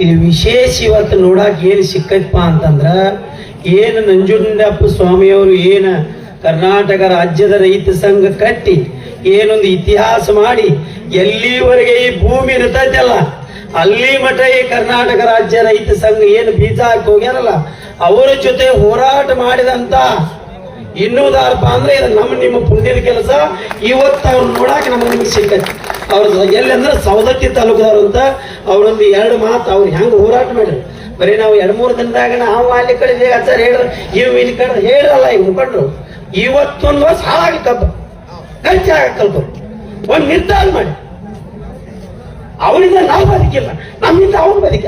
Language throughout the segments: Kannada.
ಇಲ್ಲಿ ವಿಶೇಷ ಇವತ್ತು ನೋಡಕ್ ಏನು ಸಿಕ್ಕೈತಪ್ಪ ಅಂತಂದ್ರ, ಏನು ನಂಜುಂಡಪ್ಪ ಸ್ವಾಮಿಯವರು ಏನು ಕರ್ನಾಟಕ ರಾಜ್ಯದ ರೈತ ಸಂಘ ಕಟ್ಟಿ, ಏನೊಂದು ಇತಿಹಾಸ ಮಾಡಿ, ಎಲ್ಲಿವರೆಗೆ ಈ ಭೂಮಿ ಇರ್ತೈತಲ್ಲ, ಅಲ್ಲಿ ಮಠ ಈ ಕರ್ನಾಟಕ ರಾಜ್ಯ ರೈತ ಸಂಘ ಏನು ಬೀಜ ಹಾಕಿ ಹೋಗ್ಯಾರಲ್ಲ, ಅವರ ಜೊತೆ ಹೋರಾಟ ಮಾಡಿದಂತ ಇನ್ನೂದಾರಪ್ಪ ಅಂದ್ರೆ ಇದು ನಮ್ಮ ನಿಮ್ಮ ಪುಣ್ಯದ ಕೆಲಸ. ಇವತ್ತು ಅವ್ರು ನೋಡಾಕ ನಮಗೆ ನಿಮ್ಗೆ ಸಿಕ್ಕೈತಿ ಅವ್ರ ಎಲ್ಲಿ ಅಂದ್ರೆ ಸವದತ್ತಿ ತಾಲೂಕದವ್ರು ಅಂತ ಅವ್ರೊಂದು ಎರಡು ಮಾತು ಅವ್ರು ಹೆಂಗೆ ಹೋರಾಟ ಮಾಡ್ರಿ ಬರೀ ನಾವು ಎರಡು ಮೂರು ದಿನದಾಗ ನಾವು ಅಲ್ಲಿ ಕಡೆ ಸರ್ ಹೇಳ್ರ ಇವ್ ಇಲ್ಲಿ ಕಡೆ ಹೇಳಲ್ಲ ಇವ್ ಕಂಡ್ರು ಇವತ್ತೊಂದು ವರ್ಷ ಹಾಳಾಗಿ ಕಬ್ಬ. ಗಟ್ಟಿ ಆಗ ಕಲ್ಪ ಒಂದು ನಿರ್ಧಾರ ಮಾಡಿ. ಅವರಿಂದ ನಾವು ಬದುಕಿಲ್ಲ. ನಮ್ಮಿಂದ ಅವನು ಬದುಕ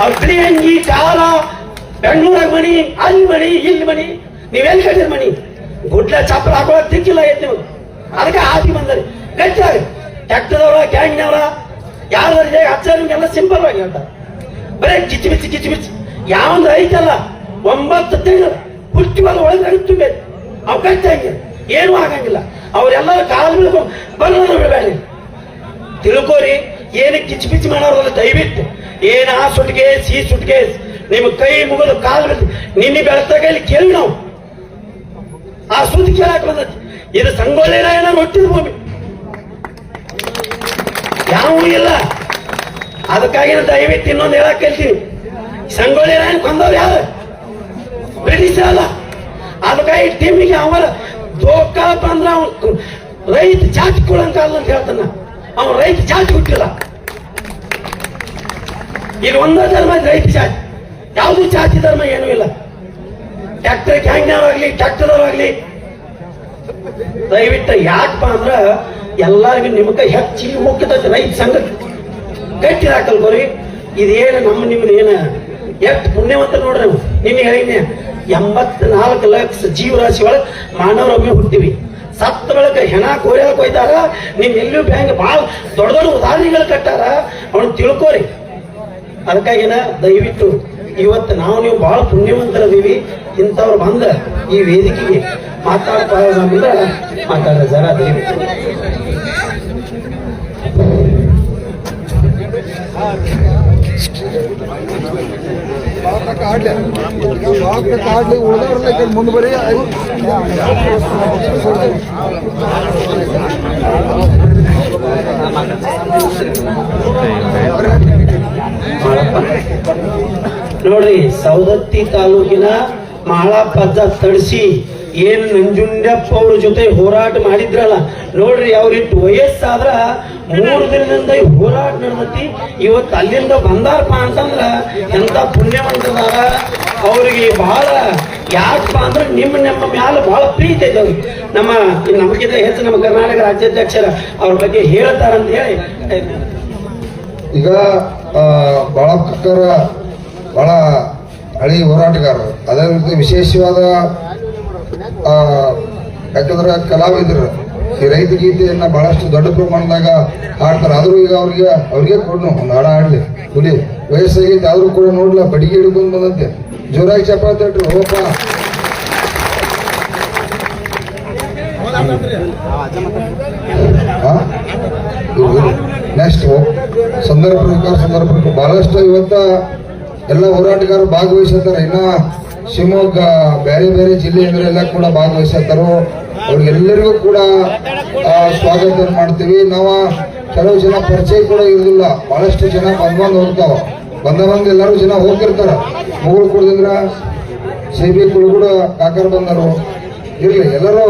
ಅವ್ರ ಈ ಕಾಲ ಬೆಂಗಳೂರಾಗ ಮನಿ, ಅಲ್ಲಿ ಮನಿ, ಇಲ್ಲಿ ಮನಿ. ನೀವೆಲ್ಲಿ ಕಟ್ಟಿದ ಮನಿ. ಗುಡ್ಲ ಚಪ್ಪಲ ಹಾಕೊಳ್ಳೋಕೆ ತಿಕ್ಕಿಲ್ಲ ಐತಿ ನಿಮಗೆ ಅದಕ್ಕೆ ಆದಿ ಬಂದರಿ. ಗಟ್ಟಿಯಾಗ. ಟ್ಯಾಕ್ಟರ್ದವ್ರ, ಗ್ಯಾಂಗ್ನವ್ರ ಯಾರು ಹಚ್ಚಾರ ನಿಮ್ಗೆಲ್ಲ ಸಿಂಪಲ್ ಆಗಿ ಅಂತ ಬರೇ ಕಿಚ್ಚಿ ಬಿಚ್ಚಿ ಕಿಚ್ಚಿ ಬಿಚ್ಚಿ ಯಾವಂದು ಐತಲ್ಲ ಒಂಬತ್ತು ತಿಂಗಳು ಪುಟ್ಟಿ ಬಂದು ಒಳಗೆ ನಡೀತು ಅವ್ ಗಟ್ಟಿಯಾಗಿ ಏನೂ ಆಗಂಗಿಲ್ಲ. ಅವರೆಲ್ಲರೂ ಕಾಲು ಬೀಳ್ಕೊ ಬರೋದು ಬಿಡಬೇಡಿ ತಿಳ್ಕೋರಿ, ಏನಕ್ಕೆ ಕಿಚ್ಚಿ ಬಿಚ್ಚಿ ಮಾಡೋರಲ್ಲ ದಯವಿಟ್ಟು. ಏನ್ ಆ ಸುಟ್ಕೇಸ್ ಈ ಸುಟ್ಕೇಸ್ ನಿಮ್ಮ ಕೈ ಮುಗಿದು ಕಾಲು ನಿನ್ನೆ ಬೆಳತಾಗ ಇಲ್ಲಿ ಕೇಳಿ ನಾವು. ಆ ಸುದ್ದಿ ಕೇಳಕ್ ಬಂದದ್ದು ಇದು ಸಂಗೊಳ್ಳಿ ರಾಯಣ ಹುಟ್ಟಿದ ಭೂಮಿ. ಯಾವ ಇಲ್ಲ ಅದಕ್ಕಾಗಿ ನಾನು ದಯವಿಟ್ಟು ಇನ್ನೊಂದು ಹೇಳಕ್ ಕೇಳ್ತೀನಿ ಸಂಗೊಳ್ಳಿ ರಾಯಣ ಕೊಂದವ್ರು ಯಾರು? ಬ್ರಿಟಿಷ್ ಅಲ್ಲ. ಅದಕ್ಕಾಗಿ ಟೀಮಿಗೆ ಅವರ ದೋಕ ಬಂದ್ರ ಅವನು ರೈತ ಜಾತಿ ಕೊಡಂಕಲ್ಲ ಅಂತ ಹೇಳ್ತಾನ ಅವನು ರೈತ ಜಾತಿ ಹುಟ್ಟಿಲ್ಲ. ಇಲ್ಲಿ ಒಂದೇ ಧರ್ಮ ರೈತ ಜಾತಿ. ಯಾವುದು ಜಾತಿ ಧರ್ಮ ಏನೂ ಇಲ್ಲ. ಟ್ರ್ಯಾಕ್ಟರ್ ಗ್ಯಾಂಗ್ನವರಾಗ್ಲಿ ಆಗಲಿ ದಯವಿಟ್ಟು ಯಾಕಪ್ಪ ಅಂದ್ರ ಎಲ್ಲರಿಗೂ ನಿಮ್ಗೆ ಹೆಚ್ಚಿ ಮುಖ್ಯತೈತೆ ರೈತ ಸಂಘ ಗಟ್ಟಿ ಹಾಕಲ್ಕೋರಿ ಇದೇನು ನಮ್ಮ ನಿಮ್ದು ಏನ ಎಷ್ಟು ಪುಣ್ಯವಂತ ನೋಡ್ರಿ ನಾವು. ನಿನ್ನೆ ಹೇಳಿದ್ನೆ, ಎಂಬತ್ನಾಲ್ಕು ಲಕ್ಷ ಜೀವರಾಶಿ ಒಳಗೆ ಮಾನವರೊಮ್ಮೆ ಹುಟ್ಟಿವಿ. ಸತ್ತ ಬಳಕ ಹೆಣ ಕೋರ್ಯಾಕ ಹೋಯ್ತಾರ ನಿಮ್ ಎಲ್ಲೂ ಬ್ಯಾಂಕ್ ಭಾಳ ದೊಡ್ಡ ದೊಡ್ಡ ಉದಾಹರಣೆಗಳು ಕಟ್ಟಾರ. ಅವನು ತಿಳ್ಕೋರಿ. ಅದಕ್ಕಾಗಿನ ದಯವಿಟ್ಟು ಇವತ್ತು ನಾವು ನೀವು ಬಹಳ ಪುಣ್ಯವಂತರದೀವಿ ಇಂಥವ್ರು ಬಂದ ಈ ವೇದಿಕೆಗೆ ಮಾತಾಡ್ತಾ ಅಂದ್ರೆ ಮಾತಾಡ ಜರ ದಯವಿಟ್ಟು ಆಡ್ಲಿ ಬಾಗ್ಲಕ್ಕೆ ಆಡ್ಲಿ ಉಳಿದವ್ರಲ್ಲ ಈ ಕಡೆ ಮುಂದೆ ಬರೀ ನೋಡ್ರಿ ಸವದತ್ತಿ ತಾಲೂಕಿನ ಮಾಳಾಪದ ತಡಿಸಿ ಏನ್ ನಂಜುಂಡಪ್ಪ ಅವ್ರ ಜೊತೆ ಹೋರಾಟ ಮಾಡಿದ್ರಲ್ಲ, ನೋಡ್ರಿ ಅವ್ರಿಟ್ಟು ವಯಸ್ಸಾದ್ರ ಮೂರು ದಿನದಿಂದ ಹೋರಾಟ ನಡೆದತಿ. ಇವತ್ತು ಅಲ್ಲಿಂದ ಬಂದಾರಪ್ಪ ಅಂತಂದ್ರ ಎಂತ ಪುಣ್ಯವಂತದಾರ ಅವ್ರಿಗೆ ಬಹಳ ಯಾಕಪ್ಪ ಅಂದ್ರೆ ನಿಮ್ಮ ನಮ್ಮ ಮ್ಯಾಲ ಬಹಳ ಪ್ರೀತಿ ಐತೆ ಅವ್ರಿಗೆ. ನಮ್ಮ ನಮಗಿಂತ ಹೆಚ್ಚು ನಮ್ಮ ಕರ್ನಾಟಕ ರಾಜ್ಯಾಧ್ಯಕ್ಷರ ಅವ್ರ ಬಗ್ಗೆ ಹೇಳ್ತಾರಂತ ಹೇಳಿ. ಈಗ ಬಾಳ ಬಹಳ ಹಳಿ ಹೋರಾಟಗಾರರು. ಅದೇ ರೀತಿ ವಿಶೇಷವಾದ ಯಾಕಂದ್ರೆ ಕಲಾವಿದರು. ಈ ರೈತ ಗೀತೆಯನ್ನ ಬಹಳಷ್ಟು ದೊಡ್ಡ ಪ್ರಮಾಣದಾಗ ಹಾಡ್ತಾರೆ. ಆದರೂ ಈಗ ಅವ್ರಿಗೆ ಅವ್ರಿಗೆ ಕೊಡ್ನು. ಒಂದು ಹಾಡ ಹಾಡ್ಲಿ. ಹುಲಿ ವಯಸ್ಸಾಗೈತೆ ಆದರೂ ಕೂಡ ನೋಡ್ಲ. ಬಡಿಗೆ ಹಿಡ್ಕೊಂಡು ಬಂದಂತೆ. ಜೋರಾಗಿ ಚಪಾತಿ ತಟ್ರಿ. ಹೋಪ. ನೆಕ್ಸ್ಟ್ ಸಂದರ್ಭ ಸಂದರ್ಭ ಬಹಳಷ್ಟು ಇವತ್ತ ಎಲ್ಲ ಹೋರಾಟಗಾರರು ಭಾಗವಹಿಸುತ್ತಾರೆ ಇನ್ನ ಶಿವಮೊಗ್ಗ, ಬೇರೆ ಬೇರೆ ಜಿಲ್ಲೆಯಿಂದರೆಲ್ಲ ಕೂಡ ಭಾಗವಹಿಸತ್ತಾರೋ ಅವ್ರಿಗೆಲ್ಲರಿಗೂ ಕೂಡ ಸ್ವಾಗತ ಮಾಡ್ತೀವಿ. ನಾವು ಕೆಲವು ಜನ ಪರಿಚಯ ಕೂಡ ಇರುದಿಲ್ಲ. ಬಹಳಷ್ಟು ಜನ ಬಂದ್ ಹೋಗ್ತಾವ. ಬಂದ ಬಂದ್ ಎಲ್ಲರೂ ಜನ ಹೋಗಿರ್ತಾರ ಮುಗುಳು ಕುಡ್ದಂದ್ರ ಸೇಬಿ ಕುಳುಗುಡ ಕಾಕರ್ ಬಂದರು. ಇರ್ಲಿ, ಎಲ್ಲರೂ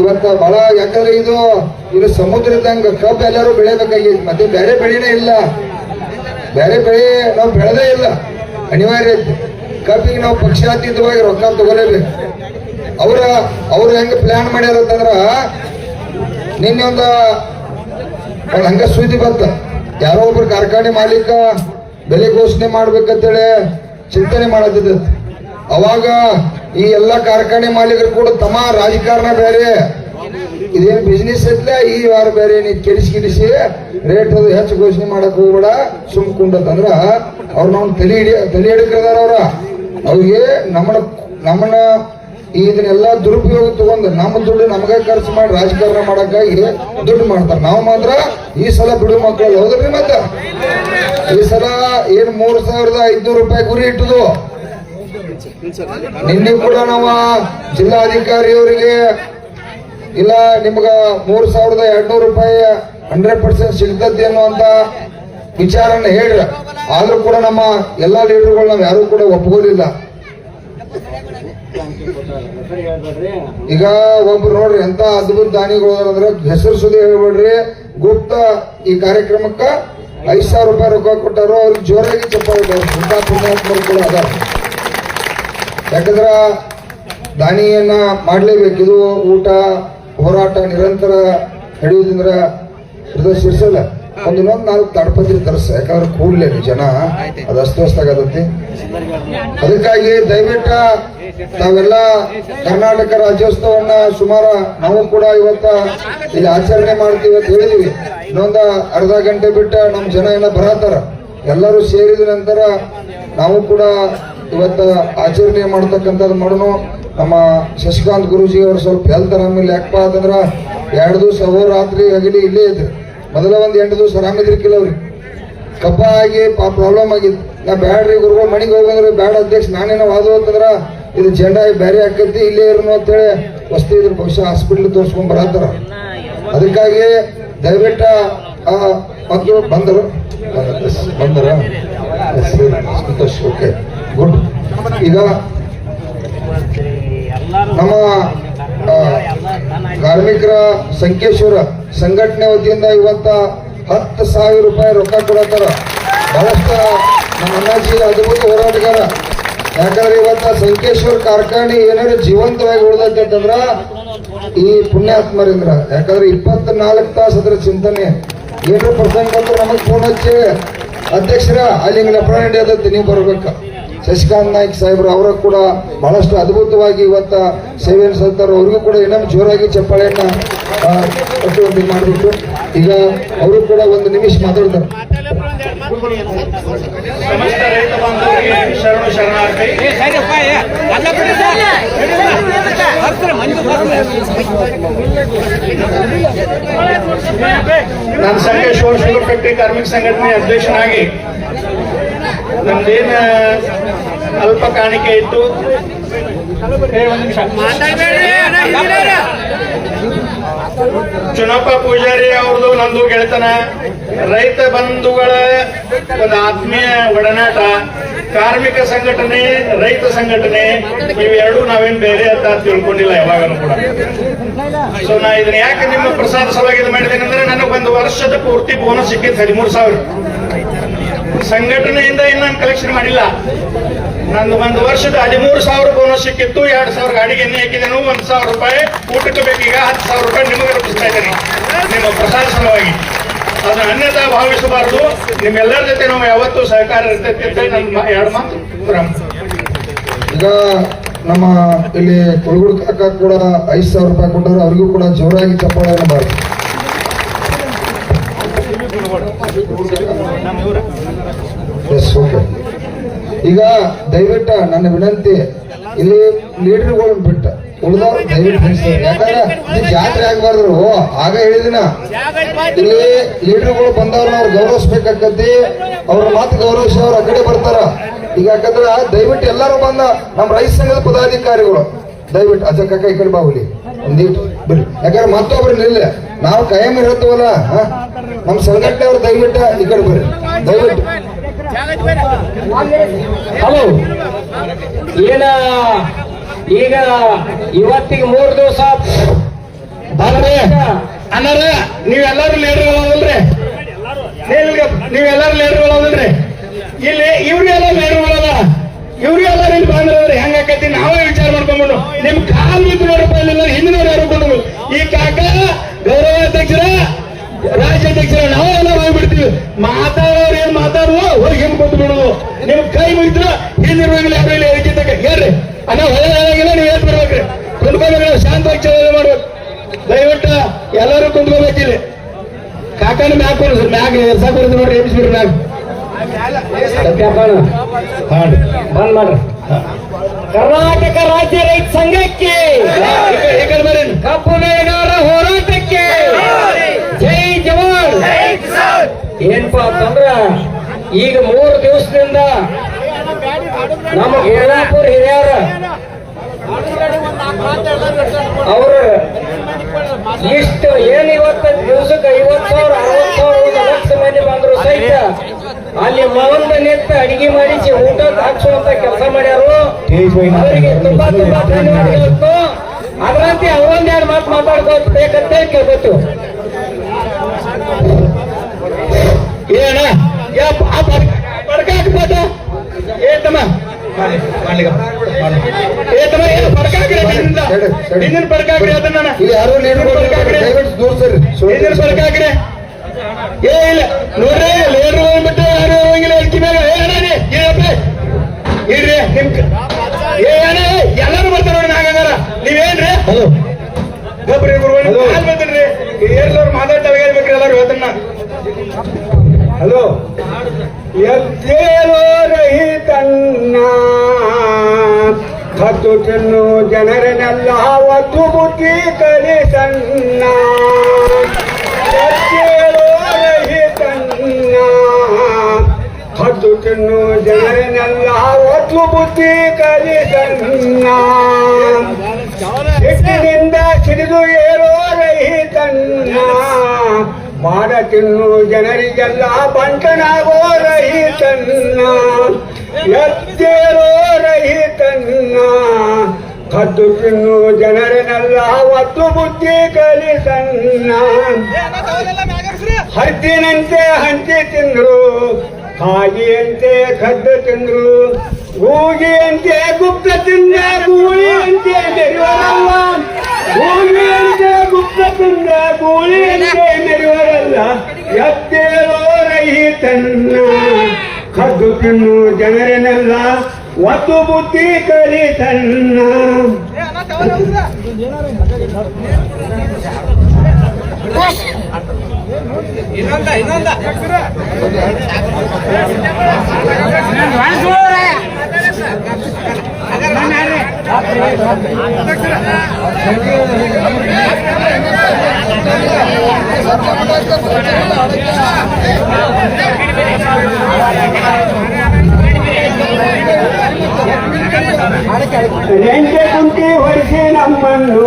ಇವತ್ತ ಬಹಳ, ಯಾಕಂದ್ರೆ ಇದು ಇದು ಸಮುದ್ರದಂಗ ಕಬ್ಬು ಎಲ್ಲರೂ ಬೆಳಿಬೇಕಾಗಿತ್ತು ಮತ್ತೆ ಬೇರೆ ಬೆಳೆನೇ ಇಲ್ಲ. ಬೇರೆ ಬೆಳೆ ನಾವು ಬೆಳೆದೇ ಇಲ್ಲ. ಅನಿವಾರ್ಯ ಕಬ್ಬಿಗೆ ನಾವು ಪಕ್ಷಾತೀತವಾಗಿ ರೊಕ್ಕ ತಗೋಲೇಬೇಕು ಅವ್ರ, ಅವ್ರು ಹೆಂಗ ಪ್ಲಾನ್ ಮಾಡ್ಯಾರ ನಿನ್ನೆ ಒಂದು ಹಂಗ ಸುದ್ದಿ ಬಂತ. ಯಾರೋ ಒಬ್ರು ಕಾರ್ಖಾನೆ ಮಾಲೀಕ ಬೆಲೆ ಘೋಷಣೆ ಮಾಡ್ಬೇಕಂತೇಳಿ ಚಿಂತನೆ ಮಾಡತ್ತಿದ್ದ ಅವಾಗ ಈ ಎಲ್ಲ ಕಾರ್ಖಾನೆ ಮಾಲೀಕರು ಕೂಡ ತಮ್ಮ ರಾಜಕಾರಣ ಬೇರೆ ಇದೇನು ಬಿಸ್ನೆಸ್ ಐತ್ಲೆ ಈ ವಾರ ಬೇರೆ ನೀ ಕೆಡಿಸಿ ಕಿಡಿಸಿ ರೇಟ್ ಅದು ಹೆಚ್ಚು ಘೋಷಣೆ ಮಾಡಕ್ ಹೋಗ್ಬೇಡ. ಸುಮ್ ಕುಂಡತ್ತಂದ್ರ ಅವ್ರು ನಾವು ತಲೆ ಹಿಡಿಯ ತಲೆ ಹಿಡಿಕದಾರ ಅವ್ರ. ಅವ್ರಿಗೆ ನಮ್ಮನ ನಮ್ಮನ್ನ ಇದನ್ನೆಲ್ಲ ದುರುಪಯೋಗ ತಗೊಂಡು ನಮ್ಮ ದುಡ್ಡು ನಮಗೆ ಖರ್ಚು ಮಾಡಿ ರಾಜಕಾರಣ ಮಾಡಕ್ಕಾಗಿ ದುಡ್ಡು ಮಾಡ್ತಾರೆ. ನಾವು ಮಾತ್ರ ಈ ಸಲ ಬಿಡು ಮಕ್ಕಳು ಹೌದ್ರಿ ಮತ್ತೆ? ಈ ಸಲ ಏನ್ ಮೂರ್ ಸಾವಿರದ ಐದ್ನೂರು ರೂಪಾಯಿ ಗುರಿ ಇಟ್ಟದು? ನಿನ್ನೆ ಕೂಡ ನಾವು ಜಿಲ್ಲಾಧಿಕಾರಿಯವರಿಗೆ ಇಲ್ಲ, ನಿಮ್ಗ ಮೂರ್ ಸಾವಿರದ ಎರಡ್ನೂರು ರೂಪಾಯಿ ಹಂಡ್ರೆಡ್ ಪರ್ಸೆಂಟ್ ಸಿಗ್ತದೆ ಅನ್ನುವಂತ ವಿಚಾರನ ಹೇಳ್ರ. ಆದ್ರೂ ಕೂಡ ನಮ್ಮ ಎಲ್ಲಾ ಲೀಡರ್ಗಳು ನಾವು ಯಾರು ಕೂಡ ಒಪ್ಪಗೋದಿಲ್ಲ ಈಗ ಒಬ್ರು ನೋಡ್ರಿ, ಎಂತ ಅದ್ಭುತ ದಾನಿಗಳು ಹೆಸರು ಸುದ್ದಿ ಹೇಳ್ಬೇಡ್ರಿ. ಗುಪ್ತ ಈ ಕಾರ್ಯಕ್ರಮಕ್ಕ ಐದ್ ಸಾವಿರ ರೂಪಾಯಿ ರೊಕ್ಕ ಕೊಟ್ಟಾರು ಅವ್ರಿಗೆ ಜೋರಾಗಿ ಚಪ್ಪಾಳೆ ಕೂಡ ಅದಾರ. ಯಾಕಂದ್ರ ದಾನಿಯನ್ನ ಮಾಡ್ಲೇಬೇಕು. ಇದು ಊಟ ಹೋರಾಟ ನಿರಂತರ ನಡೆಯುವುದಂದ್ರ ಹೃದಯ ಒಂದು ಇನ್ನೊಂದು ನಾಲ್ಕು ತಡಪತ್ರಿ ತರಿಸ ಯಾಕಂದ್ರೆ ಕೂಡಲೇ ಜನ. ಅದು ಅಸ್ತವಸ್ತ ಆಗತೈತಿ ಅದಕ್ಕಾಗಿ ದಯವಿಟ್ಟ ನಾವೆಲ್ಲ ಕರ್ನಾಟಕ ರಾಜ್ಯೋತ್ಸವವನ್ನ ಸುಮಾರು ನಾವು ಕೂಡ ಇವತ್ತ ಇಲ್ಲಿ ಆಚರಣೆ ಮಾಡ್ತೀವಿ ಅಂತ ಹೇಳಿದೀವಿ. ಇನ್ನೊಂದ ಅರ್ಧ ಗಂಟೆ ಬಿಟ್ಟ ನಮ್ಮ ಜನ ಏನ ಬರತ್ತಾರ ಎಲ್ಲರೂ ಸೇರಿದ ನಂತರ ನಾವು ಕೂಡ ಇವತ್ತ ಆಚರಣೆ ಮಾಡ್ತಕ್ಕಂಥದ್ದು ಮಾಡೋಣ. ನಮ್ಮ ಶಶಿಕಾಂತ್ ಗುರುಜಿ ಅವರು ಸ್ವಲ್ಪ ಹೆಲ್ತ್ ಆರಾಮಿಲ್ಲ ಯಾಕಪ್ಪ ಅಂತಂದ್ರ ಎರಡು ದಿವಸ ರಾತ್ರಿ ಹಗಲಿ ಇಲ್ಲೇ ಇದ್ರು. ಮೊದಲ ಒಂದು ಎಂಟು ದಿವಸ ಆರಾಮಿದ್ರಿಕ್ಕಿಲ್ಲ ಅವ್ರಿ. ಕಪ್ಪ ಆಗಿ ಪ್ರಾಬ್ಲಮ್ ಆಗಿತ್ತು ನಾ ಬ್ಯಾಡ್ರಿ ಗುರುಗಳು ಮನೆಗೆ ಹೋಗಂದ್ರೆ ಬ್ಯಾಡ ಅಧ್ಯಕ್ಷ ನಾನೇನೋ ವಾದ ಅಂತಂದ್ರ ಇದು ಜೆಂಡಾ ಬೇರೆ ಆಕೈತಿ, ಇಲ್ಲೇ ಇರೋನು ಅಂತೇಳಿ ವಸ್ತಿ ಇದ್ರ. ಬಹುಶಃ ಹಾಸ್ಪಿಟ್ಲ್ ತೋರಿಸ್ಕೊಂಡ್ ಬರತ್ತಾರ. ಅದಕ್ಕಾಗಿ ದಯವಿಟ್ಟ ಮಕ್ಕಳು ಬಂದರು. ಬಂದರ? ಸಂತೋಷ ಓಕೆ ಗುಡ್ ಈಗ ನಮ್ಮ ಕಾರ್ಮಿಕರ ಸಂಕೇಶ್ವರ ಸಂಘಟನೆ ವತಿಯಿಂದ ಇವತ್ತ ಹತ್ತು ಸಾವಿರ ರೂಪಾಯಿ ರೊಕ್ಕ ಕೊಡತ್ತಾರ. ಬಹಳಷ್ಟು ನಮ್ಮ ಅಣ್ಣಾಜಿ ಅದ್ಭುತ ಹೋರಾಟಗಾರ. ಯಾಕಂದ್ರೆ ಇವತ್ತ ಸಂಕೇಶ್ವರ ಕಾರ್ಖಾನೆ ಏನಾದ್ರು ಜೀವಂತವಾಗಿ ಉಳ್ದೈತೆ ಅಂತಂದ್ರ ಈ ಪುಣ್ಯಾತ್ಮರಿಂದ ಯಾಕಂದ್ರೆ ಇಪ್ಪತ್ನಾಲ್ಕು ತಾಸು ಅದ್ರ ಚಿಂತನೆ. ಏನು ಪ್ರಸಂಗ ಬಂದ್ರೆ ನಮಗ್ ಫೋನ್ ಹಚ್ಚಿ. ಅಧ್ಯಕ್ಷರ ಅಲ್ಲಿ ಹಿಂಗ್ ನಡೆಯದತ್ತೆ ನೀವು ಬರ್ಬೇಕ. ಶಶಿಕಾಂತ್ ನಾಯ್ಕ್ ಸಾಹೇಬ್ರು ಅವರ ಕೂಡ ಬಹಳಷ್ಟು ಅದ್ಭುತವಾಗಿ ಇವತ್ತ ಸೇವೆ ಸಲ್ತಾರೋ ಅವ್ರಿಗೂ ಕೂಡ ಇನ್ನೊಮ್ಮೆ ಜೋರಾಗಿ ಚಪ್ಪಾಳೆಯನ್ನ ಕಟ್ಟುವಂತೆ ಕೊಟ್ಟು ಮಾಡಬೇಕು ಈಗ ಅವರು ಕೂಡ ಒಂದು ನಿಮಿಷ ಮಾತಾಡ್ತಾರೆ. ನಾನು ಸಂಕೇಶ್ವರ ಫ್ಯಾಕ್ಟರಿ ಕಾರ್ಮಿಕ ಸಂಘಟನೆ ಅಧ್ಯಕ್ಷನಾಗಿ ನಮ್ದೇನ ಅಲ್ಪ ಕಾಣಿಕೆ ಇತ್ತು. ಚುನಪ್ಪ ಪೂಜಾರಿ ಅವ್ರದ್ದು ನಂದು ಗೆಳೆತನ. ರೈತ ಬಂಧುಗಳ ಒಂದು ಆತ್ಮೀಯ ಒಡನಾಟ. ಕಾರ್ಮಿಕ ಸಂಘಟನೆ, ರೈತ ಸಂಘಟನೆ. ಇವೆರಡೂ ನಾವೇನ್ ಬೇರೆ ಅಂತ ತಿಳ್ಕೊಂಡಿಲ್ಲ ಯಾವಾಗಲೂ ಕೂಡ. ಸೊ ನಾ ಇದನ್ನ ಯಾಕೆ ನಿಮ್ಮ ಪ್ರಸಾದ ಸಲುವಾಗಿ ಇದು ಮಾಡಿದ್ದೇನೆ ಅಂದ್ರೆ ನನಗೆ ಒಂದು ವರ್ಷದ ಪೂರ್ತಿ ಬೋನಸ್ ಸಿಕ್ಕಿತ್ತು, ಹದಿಮೂರು ಸಾವಿರ. ಸಂಘಟನೆಯಿಂದ ಇನ್ನು ನಾನು ಕಲೆಕ್ಷನ್ ಮಾಡಿಲ್ಲ. ನಂದು ಒಂದು ವರ್ಷದ ಹದಿಮೂರು ಸಾವಿರ ಬೋನಸ್ ಸಿಕ್ಕಿತ್ತು. ಎರಡು ಸಾವಿರ ಗಾಡಿಗೆ ಎಣ್ಣೆ ಹಾಕಿದೆನು ಒಂದು ಸಾವಿರ ರೂಪಾಯಿ ಊಟಕ್ಕೆ ಬೇಕೀಗ ಹತ್ತು ಸಾವಿರ ರೂಪಾಯಿ ನಿಮಗೆ ರೂಪಿಸ್ತಾ ಇದ್ದೇನೆ. ನಿಮ್ಮ ಪ್ರಸಾದ ಸಲುವಾಗಿ. ಅದನ್ನು ಅನ್ಯತಾ ಭಾವಿಸಬಾರದು. ನಿಮ್ಮೆಲ್ಲರ ಜೊತೆ ನಾವು ಯಾವತ್ತೂ ಸಹಕಾರ ಇರ್ತೈತಿ ಅಂತ ನನ್ನ ಎರಡು ಮಾತು. ಈಗ ನಮ್ಮ ಇಲ್ಲಿ ಕುಳಗುಡ್ ಕಾಕ ಕೂಡ ಐದು ಸಾವಿರ ರೂಪಾಯಿ ಕೊಟ್ಟರು. ಅವ್ರಿಗೂ ಕೂಡ ಜೋರಾಗಿ ಚಪ್ಪಾಳೆಯನ್ನು ಮಾಡಿ ಎಸ್ ಓಕೆ ಈಗ ದಯವಿಟ್ಟು ನನ್ನ ವಿನಂತಿ, ಇಲ್ಲಿ ಲೀಡರ್ಗಳು ಬಿಟ್ಟ ಉಳಿದವ್ರು ದಯವಿಟ್ಟು ಹಂಚ್ತಾರೆ ಯಾಕಂದ್ರೆ ಇದು ಜಾತ್ರೆ ಆಗ್ಬಾರ್ದು. ಆಗ ಹೇಳಿದಿನ. ಇಲ್ಲಿ ಲೀಡರ್ಗಳು ಬಂದವ್ರನ್ನ ಅವ್ರು ಗೌರವಿಸ್ಬೇಕಾಕತಿ ಅವ್ರ ಮಾತು ಗೌರವಿಸಿ ಅವ್ರು ಆ ಬರ್ತಾರ. ಈಗ ಯಾಕಂದ್ರೆ ದಯವಿಟ್ಟು ಎಲ್ಲರೂ ಬಂದ ನಮ್ಮ ರೈತ ಸಂಘದ ಪದಾಧಿಕಾರಿಗಳು, ದಯವಿಟ್ಟು ಕಾಕ ಈ ಕಡೆ ಬಾಹುಲಿ ಒಂದಿಟ್ಟು ಬಿಡಿ ಯಾಕಂದ್ರೆ ಮತ್ತೊಬ್ರು ನಿಲ್ಲ. ನಾವು ಕಾಯಂ ಇರುತ್ತವಲ್ಲ? ನಮ್ಮ ಸಂಘಟನೆ ಅವ್ರು ದಯವಿಟ್ಟು ಈ ಕಡೆ ಬರ್ರಿ. ದಯವಿಟ್ಟು. ಹಲೋ. ಏನ ಈಗ ಇವತ್ತಿಗೆ ಮೂರು ದಿವಸ ಅಲ್ರಿ ಅನ್ನಾರ ನೀವೆಲ್ಲರೂ ಲೀಡರ್ಗಳಲ್ರಿ ನೀವೆಲ್ಲರೂ ಲೀಡರ್ಗಳಲ್ರಿ ಇಲ್ಲಿ ಇವ್ರಿಗೆಲ್ಲ ಇವ್ರು ಎಲ್ಲರಿನ ಇಲ್ಲಿ ಬಂದ್ರಿ ಹೆಂಗಾಕೈತಿ ನಾವೇ ವಿಚಾರ ಮಾಡ್ಕೊಂಡ್ಬಿಡು ನಿಮ್ ಕಾಲ್ ಬಿದ್ದು ಇಲ್ಲ ಹಿಂದಿನವ್ರು ಯಾರು ಕೊಂಡು ಈ ಕಾಕ ಗೌರವಾಧ್ಯಕ್ಷರ ರಾಜ್ಯಾಧ್ಯಕ್ಷರ ನಾವೆಲ್ಲ ಹೋಗ್ಬಿಡ್ತೀವಿ. ಮಾತಾಡೋರು ಏನ್ ಮಾತಾಡುವ ಹೊರಗೆ ಹೆಂಗ್ ಬಂದು ಬಿಡುದು ನಿಮ್ ಕೈ ಮುಗಿದ್ರ ಹಿಂದಿರುವಾಗಲೇ ಯಾರು ಹೇಳಿಕೆ ತಗ ಹೇಳ್ರಿ. ಅಣ್ಣ ಹೊಳೆಯಾಗಿಲ್ಲ ನೀವ್ ಹೇಳ್ ಬರ್ಬೇಕ್ರಿ ಕುಂತ್ಕೋಬೇಕು ಶಾಂತವಾಗಿ ಚಲನೆ ಮಾಡ್ಬೇಕು. ದಯವಿಟ್ಟು ಎಲ್ಲರೂ ಕುಂದ್ಕೋಬೇಕಿಲ್ಲಿ ಕಾಕನ ಮ್ಯಾಕ್ ಕೊಡ್ರಿ ಮ್ಯಾಗ್ ಎರ್ಸಾಕ್ ಬರುತ್ತೆ ನೋಡ್ರಿ ಎಬ್ಬಿಸ್ಬಿಡ್ರಿ ಮ್ಯಾಗ್. ಬಂದ್ ಮಾಡ್ರಿ. ಕರ್ನಾಟಕ ರಾಜ್ಯ ರೈತ ಸಂಘಕ್ಕೆ ಕಪ್ಪು ಬೆಳೆಗಾರರ ಹೋರಾಟಕ್ಕೆ ಏನಪ್ಪಾ ಅಂತಂದ್ರ ಈಗ ಮೂರು ದಿವಸದಿಂದ ನಮ್ಮ ಯಲ್ಲಾಪುರ ಹಿರಿಯರ ಅವರು ಇಷ್ಟು ಏನ್ ಇವತ್ತ ದಿವಸಕ್ಕೆ ಐವತ್ ಸಾವಿರ ಅರವತ್ ಸಾವಿರ ಲಕ್ಷ ಮಂದಿ ಬಂದ್ರು ಸಹಿತ ಅಲ್ಲಿ ಮವಂದ ನಿಂತ ಅಡಿಗೆ ಮಾಡಿಸಿ ಊಟ ಹಾಕ್ಸುವಂತ ಕೆಲಸ ಮಾಡ್ಯಾರು. ಅವರಿಗೆ ತುಂಬಾ ತುಂಬಾ ಧನ್ಯವಾದಗಳು. ಅದರಂತೆ ಅವರೊಂದೆರಡು ಮಾತು ಮಾತಾಡ್ಕೋಬೇಕಂತ ಕೇಳ್ಕೊತು ನಿನ್ನಿಂದ ನಿನ್ನ ಪಡ್ಕ ಹಾಕ್ರಿ ಅದನ್ನ ಯಾರು ದೂರ ಸರಿ. ಏ ಇಲ್ಲ. ನೋಡ್ರಿ ಹೋಗ್ಬಿಟ್ಟು ಯಾರು ಹೋಗಿಲ್ಲ ಏನಪ್ಪ ಇಡ್ರಿ ನಿಮ್ ಎಲ್ಲರೂ ಬರ್ತಾರ ನೋಡಿ ನಾಗಂಗಾರ. ನೀವೇನ್ರಿ? ಹಲೋ. ಗೊಬ್ಬರಿ ಗುರುಗಳು ಬಂದ್ರಿ ಹೇಳ್ಬೇಕ್ರಿ ಎಲ್ಲರೂ ಅದನ್ನ. ಹಲೋ. ತಿನ್ನು ಜನರನ್ನೆಲ್ಲ ಒತ್ತು ಬುದ್ಧಿ ಕಲಿಸನ್ನ ಸಣ್ಣ. ತಿನ್ನು ಜನರನ್ನೆಲ್ಲ ಒತ್ತು ಬುದ್ಧಿ ಕಲಿಸನ್ನ ಸಿಟ್ಟಿನಿಂದ ಸಿಡಿದು ಏರೋ ರಹಿತನ್ನ ಮಾಡ ತಿನ್ನು ಜನರಿಗೆಲ್ಲ ಬಂಟನಾಗೋ ರಹಿತನ್ನ ಎದ್ದೇರೋ ರಹಿತನ್ನ ಕದ್ದು ತಿನ್ನು ಜನರನ್ನೆಲ್ಲ ಒತ್ತು ಬುದ್ಧಿ ಕಲಿಸನ್ನ ಹದ್ದಿನಂತೆ ಹಂಚಿ ತಿಂದ್ರು ಕಾಗಿಯಂತೆ ಕದ್ದು ತಿಂದ್ರು, ಗೂಗಿಯಂತೆ ಗುಪ್ತ ತಿಂದ, ಗೂಳಿಯಂತೆ ಮೆರುವರಲ್ಲ ಗೂಗಿಯಂತೆ ಗುಪ್ತ ತಿಂದ, ಗೂಳಿಯಂತೆ ಮೆರುವರಲ್ಲ ಎತ್ತೇರೋ ರಹಿತನ್ನ ಕದ್ದು ತಿನ್ನು ಜನರನ್ನೆಲ್ಲ ಒತ್ತು ಬುದ್ಧಿ ಕಲಿತನ್ನ ರೆಂಟೆ ಕುಂಟಿ ಹೊರಿಸಿ ನಮ್ಮನ್ನು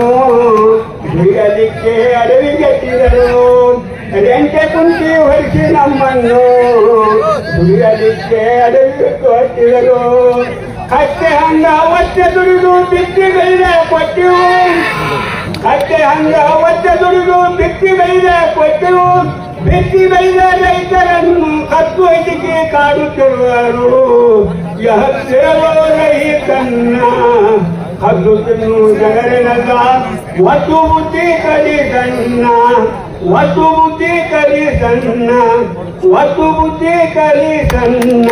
ಹಿಡಿಯಲಿಕ್ಕೆ ಅಡವಿಗೆಟ್ಟಿದರು ರೆಂಟೆ ಕುಂಟಿ ಹೊರಿಸಿ ನಮ್ಮನ್ನು ಹಿಡಿಯಲಿಕ್ಕೆ ಅಡವಿಗೆ ಕೊಟ್ಟಿದರು ಅತ್ತೆ ಹಂಗ ಒತ್ತೆ ದುಡಿದು ಬಿತ್ತಿಗಳಿಗೆ ಕೊಟ್ಟೆವು ಅತ್ತೆ ಹಂಗ ಒತ್ತೆ ದುಡಿದು ಬಿತ್ತಿಗಳಿಗೆ ಕೊಟ್ಟೆವು ಬಿತ್ತಿ ಬೆಳೆದ ರೈತರನ್ನು ಕತ್ತು ಹೆಚ್ಚಿಗೆ ಕಾಡುತ್ತಿರುವರು ಯಹದೇವೋ ರೈತನ್ನ ಕದ್ದು ತಿನ್ನು ಜನರನ್ನೆಲ್ಲ ಒತ್ತು ಬುದ್ಧಿ ಕಲಿಸನ್ನ ಒತ್ತು ಬುದ್ಧಿ ಕಲಿಸನ್ನ ಒತ್ತು ಬುದ್ಧಿ ಕಲಿಸನ್ನ